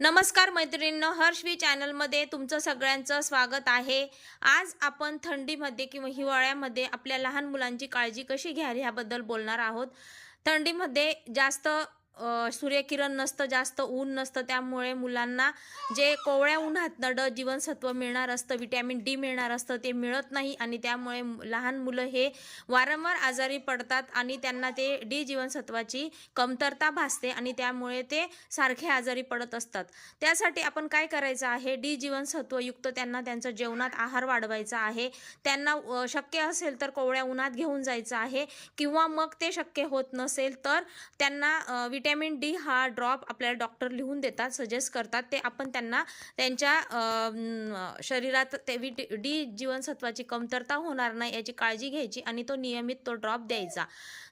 नमस्कार मैत्रिणींनो हर्षवी चॅनलमध्ये तुमचं सगळ्यांचं स्वागत आहे. आज आपण थंडीमध्ये किंवा हिवाळ्यामध्ये आपल्या लहान मुलांची काळजी कशी घ्यावी ह्याबद्दल बोलणार आहोत. थंडीमध्ये जास्त सूर्यकिरण नसतं जास्त ऊन नसतं त्यामुळे मुलांना जे कोवळ्या उन्हातनं ड जीवनसत्व मिळणार असतं विटॅमिन डी मिळणार असतं ते मिळत नाही आणि त्यामुळे लहान मुलं हे वारंवार आजारी पडतात आणि त्यांना ते डी जीवनसत्वाची कमतरता भासते आणि त्यामुळे ते सारखे आजारी पडत असतात. त्यासाठी आपण काय करायचं आहे? डी जीवनसत्वयुक्त त्यांना त्यांचं जेवणात आहार वाढवायचा आहे. त्यांना शक्य असेल तर कोवळ्या उन्हात घेऊन जायचं आहे किंवा मग ते शक्य होत नसेल तर त्यांना विट व्हिटॅमिन डी हा ड्रॉप आपल्याला डॉक्टर लिहून देतात सजेस्ट करतात. ते आपण त्यांना त्यांच्या शरीरात ते विट डी जीवनसत्वाची कमतरता होणार नाही याची काळजी घ्यायची आणि तो नियमित तो ड्रॉप द्यायचा.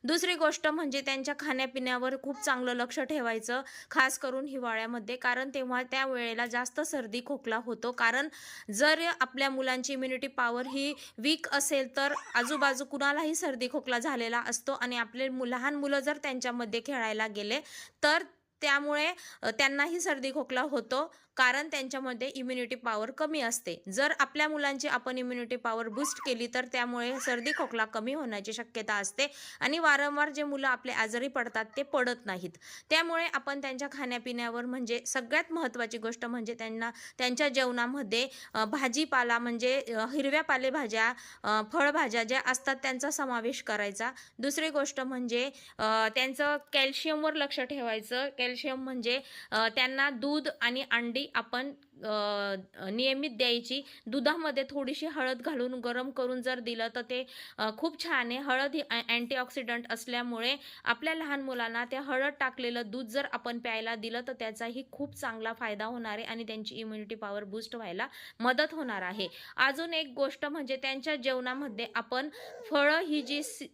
दुसरी गोष्ट म्हणजे त्यांच्या खाण्यापिण्यावर खूप चांगलं लक्ष ठेवायचं खास करून हिवाळ्यामध्ये कारण तेव्हा त्या वेळेला जास्त सर्दी खोकला होतो. कारण जर आपल्या मुलांची इम्युनिटी पॉवर ही वीक असेल तर आजूबाजू कुणालाही सर्दी खोकला झालेला असतो आणि आपले मु- लहान मुलं जर त्यांच्यामध्ये खेळायला गेले तर त्यामुळे त्यांनाही सर्दी खोकला होतो. कारण त्यांच्यामध्ये इम्युनिटी पॉवर कमी असते. जर आपल्या मुलांची आपण इम्युनिटी पॉवर बूस्ट केली तर त्यामुळे सर्दी खोकला कमी होण्याची शक्यता असते आणि वारंवार जे मुलं आपले आजारी पडतात ते पडत नाहीत. त्यामुळे आपण त्यांच्या खाण्यापिण्यावर म्हणजे सगळ्यात महत्त्वाची गोष्ट म्हणजे त्यांना त्यांच्या जेवणामध्ये भाजीपाला म्हणजे हिरव्या पालेभाज्या फळभाज्या ज्या असतात त्यांचा समावेश करायचा. दुसरी गोष्ट म्हणजे त्यांचं कॅल्शियमवर लक्ष ठेवायचं. कॅल्शियम म्हणजे त्यांना दूध आणि अंडी आपण नियमित द्यायची. दुधामध्ये थोडीशी हळद घालून गरम करून जर दिलं तर ते खूप छान आहे. हळद ही अँटीऑक्सिडंट असल्यामुळे आपल्या लहान मुलांना त्या हळद टाकलेलं दूध जर आपण प्यायला दिलं तर त्याचाही खूप चांगला फायदा होणार आहे आणि त्यांची इम्युनिटी पॉवर बूस्ट व्हायला मदत होणार आहे. अजून एक गोष्ट म्हणजे त्यांच्या जेवणामध्ये आपण फळं ही जी सी-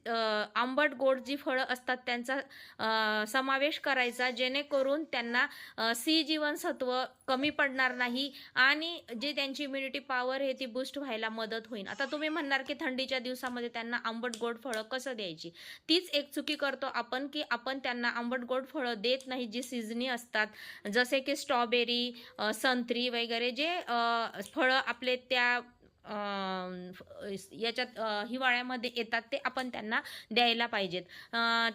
आंबट गोड जी फळं असतात त्यांचा समावेश करायचा. जेणेकरून त्यांना सी जीवनसत्व कमी पडणार नाही. आणि जे त्यांची इम्युनिटी पॉवर आहे ती बूस्ट व्हायला मदत होईल. आता तुम्ही म्हणणार की थंडीच्या दिवसामध्ये त्यांना आंबट गोड फळं कसं द्यायची? तीच एक चुकी करतो आपण की आपण त्यांना आंबट गोड फळं देत नाही जी सीझनी असतात. जसे की स्ट्रॉबेरी संत्री वगैरे जे फळं आपले त्या याच्यात हिवाळ्यामध्ये येतात ते आपण त्यांना द्यायला पाहिजेत.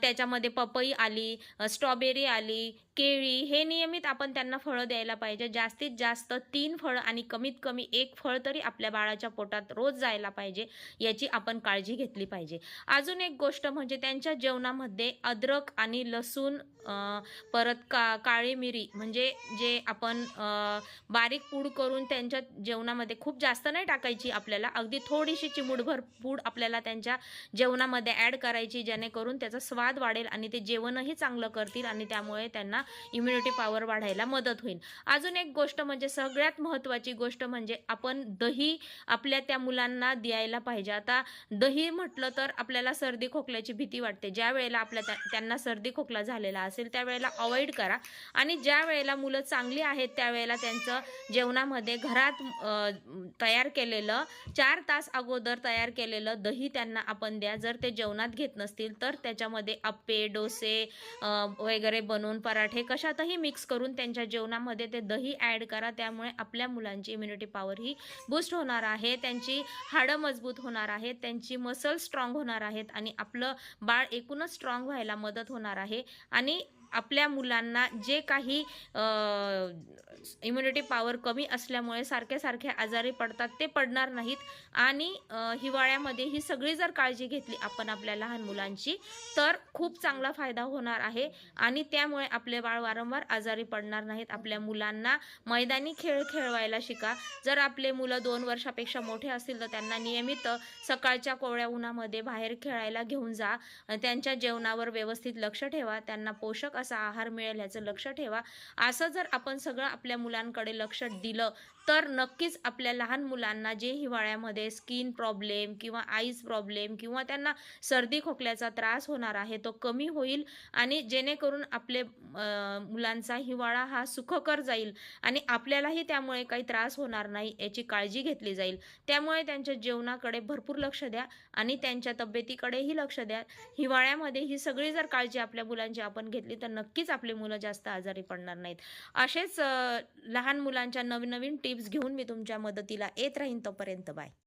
त्याच्यामध्ये पपई आली स्ट्रॉबेरी आली केळी हे नियमित आपण त्यांना फळं द्यायला पाहिजे. जास्तीत जास्त तीन फळं आणि कमीत कमी एक फळ तरी आपल्या बाळाच्या पोटात रोज जायला पाहिजे याची आपण काळजी घेतली पाहिजे. अजून एक गोष्ट म्हणजे त्यांच्या जेवणामध्ये अद्रक आणि लसूण परत का काळी मिरी म्हणजे जे आपण बारीक पूड करून त्यांच्या जेवणामध्ये खूप जास्त नाही टाकायची आपल्याला अगदी थोडीशी चिमूडभर पूड आपल्याला त्यांच्या जेवणामध्ये ॲड करायची जेणेकरून त्याचा स्वाद वाढेल आणि ते जेवणही चांगलं करतील आणि त्यामुळे त्यांना इम्युनिटी पॉवर वाढायला मदत होईल. अजून एक गोष्ट म्हणजे सगळ्यात महत्त्वाची गोष्ट म्हणजे आपण दही आपल्या त्या मुलांना द्यायला पाहिजे. आता दही म्हटलं तर आपल्याला सर्दी खोकल्याची भीती वाटते. ज्या वेळेला आपल्या त्या- त्यांना सर्दी खोकला झालेला असेल त्यावेळेला अवॉइड करा. आणि ज्या वेळेला मुलं चांगली आहेत त्यावेळेला त्यांचं जेवणामध्ये घरात तयार केलेलं चार तास अगोदर तयार केलेलं दही त्यांना आपण द्या. जर ते जेवणात घेत नसतील तर त्याच्यामध्ये अप्पे डोसे वगैरे बनवून पराठे हे कशातही मिक्स करून त्यांच्या जेवणामध्ये ते दही ॲड करा. त्यामुळे आपल्या मुलांची इम्युनिटी पॉवर ही बूस्ट होणार आहे. त्यांची हाडं मजबूत होणार आहेत. त्यांची मसल स्ट्रॉंग होणार आहेत. आणि आपलं बाळ एकूणच स्ट्रॉंग व्हायला मदत होणार आहे. आणि आपल्या मुलांना जे काही इम्युनिटी पॉवर कमी असल्यामुळे सारखे सारखे आजारी पडतात ते पडणार नाहीत. आणि हिवाळ्यामध्ये ही सगळी जर काळजी घेतली आपण आपल्या लहान मुलांची तर खूप चांगला फायदा होणार आहे. आणि त्यामुळे आपले बाळ वारंवार आजारी पडणार नाहीत. आपल्या मुलांना मैदानी खेळ खेळवायला शिका. जर आपले मुलं दोन वर्षापेक्षा मोठे असतील तर त्यांना नियमित सकाळच्या कोवळ्या उन्हामध्ये बाहेर खेळायला घेऊन जा. त्यांच्या जेवणावर व्यवस्थित लक्ष ठेवा. त्यांना पोषक असा आहार मिळेल ह्याचं लक्ष ठेवा. असं जर आपण सगळं आपल्या मुलांकडे लक्ष दिलं तर नक्कीच आपल्या लहान मुलांना जे हिवाळ्यामध्ये स्किन प्रॉब्लेम किंवा आईज प्रॉब्लेम किंवा त्यांना सर्दी खोकल्याचा त्रास होणार आहे तो कमी होईल आणि जेणेकरून आपले मुलांचा हिवाळा हा सुखकर जाईल आणि आपल्यालाही त्यामुळे काही त्रास होणार नाही याची काळजी घेतली जाईल. त्यामुळे त्यांच्या जेवणाकडे भरपूर लक्ष द्या आणि त्यांच्या तब्येतीकडेही लक्ष द्या. हिवाळ्यामध्ये ही सगळी जर काळजी आपल्या मुलांची आपण घेतली तर नक्कीच आपले मुलं जास्त आजारी पडणार नाहीत. असेच लहान मुलांच्या नवीन नवीन टिप्स घेऊन मी तुमच्या मदतीला येत राहीन तोपर्यंत बाय.